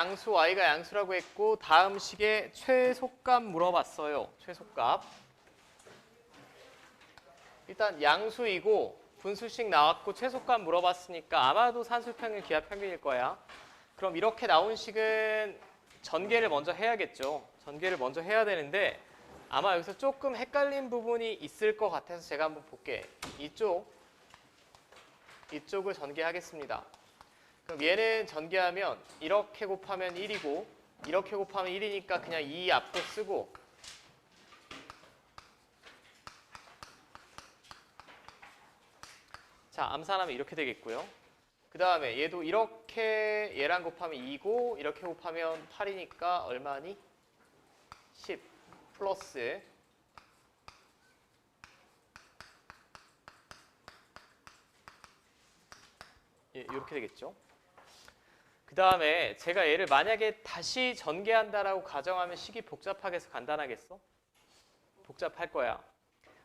양수 y가 양수라고 했고 다음 식에 최소값 물어봤어요. 최소값. 일단 양수이고 분수식 나왔고 최소값 물어봤으니까 아마도 산술평균 기하평균일 거야. 그럼 이렇게 나온 식은 전개를 먼저 해야겠죠. 전개를 먼저 해야 되는데 아마 여기서 조금 헷갈린 부분이 있을 것 같아서 제가 한번 볼게. 이쪽 이쪽을 전개하겠습니다. 그럼 얘는 전개하면 이렇게 곱하면 1이고 이렇게 곱하면 1이니까 그냥 2 앞도 쓰고 자 암산하면 이렇게 되겠고요. 그 다음에 얘도 이렇게 얘랑 곱하면 2고 이렇게 곱하면 8이니까 얼마니? 10 플러스 예, 이렇게 되겠죠. 그 다음에 제가 얘를 만약에 다시 전개한다라고 가정하면 식이 복잡하겠어? 간단하겠어? 복잡할 거야.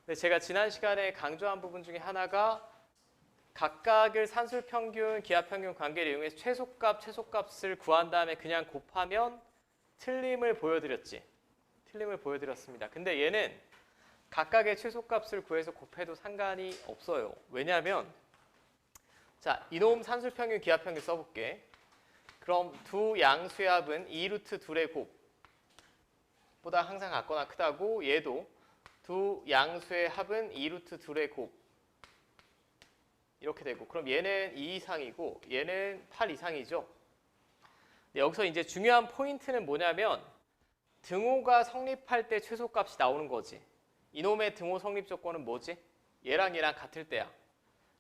근데 제가 지난 시간에 강조한 부분 중에 하나가 각각을 산술평균, 기하평균 관계를 이용해서 최소값, 최소값을 구한 다음에 그냥 곱하면 틀림을 보여드렸지. 틀림을 보여드렸습니다. 근데 얘는 각각의 최소값을 구해서 곱해도 상관이 없어요. 왜냐하면 자 이놈 산술평균, 기하평균 써볼게. 그럼 두 양수의 합은 2루트 둘의 곱보다 항상 같거나 크다고 얘도 두 양수의 합은 2루트 둘의 곱 이렇게 되고 그럼 얘는 2 이상이고 얘는 8 이상이죠. 근데 여기서 이제 중요한 포인트는 뭐냐면 등호가 성립할 때 최소값이 나오는 거지. 이놈의 등호 성립 조건은 뭐지? 얘랑 얘랑 같을 때야.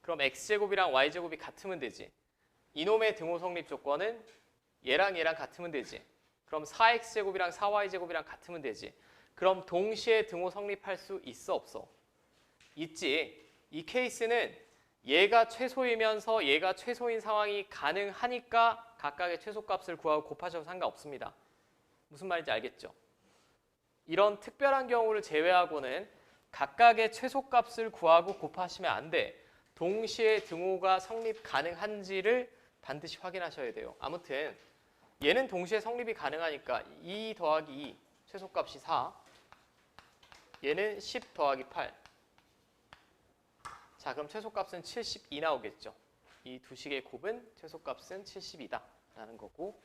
그럼 x제곱이랑 y제곱이 같으면 되지. 이놈의 등호 성립 조건은 얘랑 얘랑 같으면 되지. 그럼 4x제곱이랑 4y제곱이랑 같으면 되지. 그럼 동시에 등호 성립할 수 있어 없어? 있지. 이 케이스는 얘가 최소이면서 얘가 최소인 상황이 가능하니까 각각의 최소값을 구하고 곱하셔도 상관없습니다. 무슨 말인지 알겠죠? 이런 특별한 경우를 제외하고는 각각의 최소값을 구하고 곱하시면 안 돼. 동시에 등호가 성립 가능한지를 반드시 확인하셔야 돼요. 아무튼 얘는 동시에 성립이 가능하니까 2 더하기 2 최소값이 4 얘는 10 더하기 8 자, 그럼 최소값은 72 나오겠죠. 이 두 식의 곱은 최소값은 72다 라는 거고